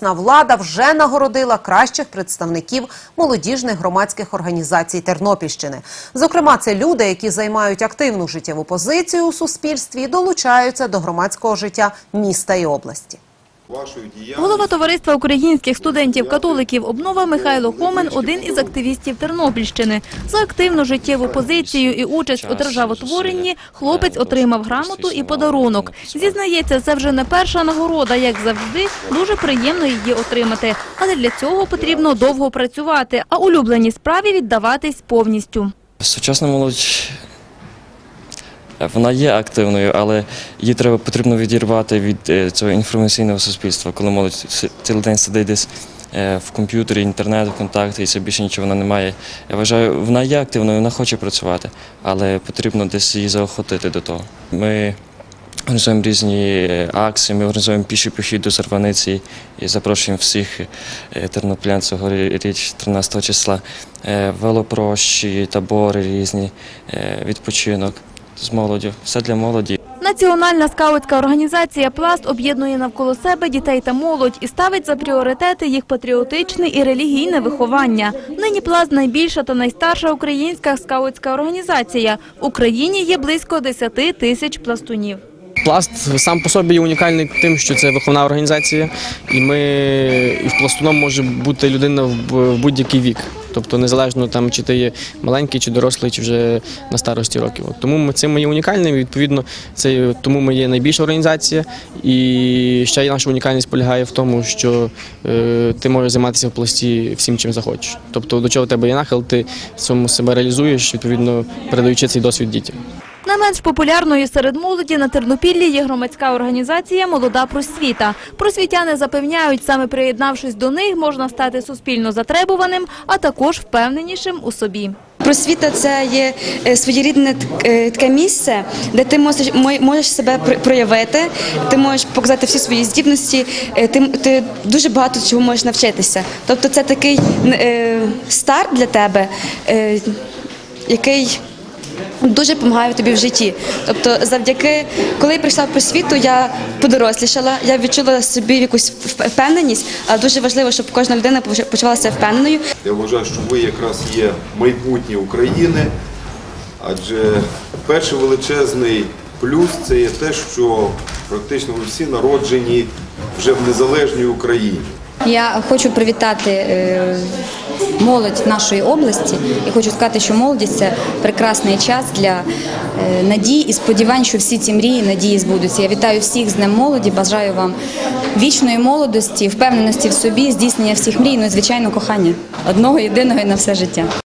Влада вже нагородила кращих представників молодіжних громадських організацій Тернопільщини. Зокрема, це люди, які займають активну життєву позицію у суспільстві і долучаються до громадського життя міста і області. Голова товариства українських студентів-католиків обнова Михайло Хомен – один із активістів Тернопільщини. За активну життєву позицію і участь у державотворенні хлопець отримав грамоту і подарунок. Зізнається, це вже не перша нагорода, як завжди, дуже приємно її отримати. Але для цього потрібно довго працювати, а улюбленій справі віддаватись повністю. Сучасна молодь вона є активною, але її треба потрібно відірвати від е, цього інформаційного суспільства, коли молодь цілий день сидить десь е, в комп'ютері, інтернет, контакти, і це більше нічого вона не має. Я вважаю, вона є активною, вона хоче працювати, але потрібно десь її заохотити до того. Ми Організуємо різні е, акції, ми організуємо піший похід до Зарваниці і запрошуємо всіх тернополян цього річ 13 числа. Велопрощі, табори різні, відпочинок з молоддю. Все для молоді. Національна скаутська організація «Пласт» об'єднує навколо себе дітей та молодь і ставить за пріоритети їх патріотичне і релігійне виховання. Нині «Пласт» – найбільша та найстарша українська скаутська організація. В Україні є близько 10 тисяч пластунів. Пласт сам по собі є унікальний тим, що це виховна організація, і ми і в пластуном може бути людина в в будь-який вік. Тобто незалежно там, чи ти є маленький, чи дорослий, чи вже на старості років. От Тому ми цим є унікальним. Відповідно, це тому ми є найбільша організація. І ще й наша унікальність полягає в тому, що е, ти можеш займатися в пласті всім, чим захочеш. Тобто, до чого в тебе є нахил, ти в цьому себе реалізуєш, відповідно передаючи цей досвід дітям. Не менш популярною серед молоді на Тернопіллі є громадська організація «Молода просвіта». Просвітяни запевняють, саме приєднавшись до них, можна стати суспільно затребуваним, а також впевненішим у собі. Просвіта це є е, своєрідне е, таке місце, де ти можеш, мо- можеш себе пр- проявити, ти можеш показати всі свої здібності, е, ти, ти дуже багато чого можеш навчитися. Тобто це такий старт для тебе, який дуже допомагає тобі в житті. Тобто, завдяки, коли я прийшла в просвіту, я подорослішала, я відчула собі якусь впевненість, але дуже важливо, щоб кожна людина почувалася впевненою. Я вважаю, що ви якраз є майбутнє України, адже перший величезний плюс це є те, що практично ви всі народжені вже в незалежній Україні. Я хочу привітати е, молодь нашої області і хочу сказати, що молодість це прекрасний час для е, надій і сподівань, що всі ці мрії, надії збудуться. Я вітаю всіх з Днем молоді, бажаю вам вічної молодості, впевненості в собі, здійснення всіх мрій, ну і звичайно кохання одного єдиного і на все життя.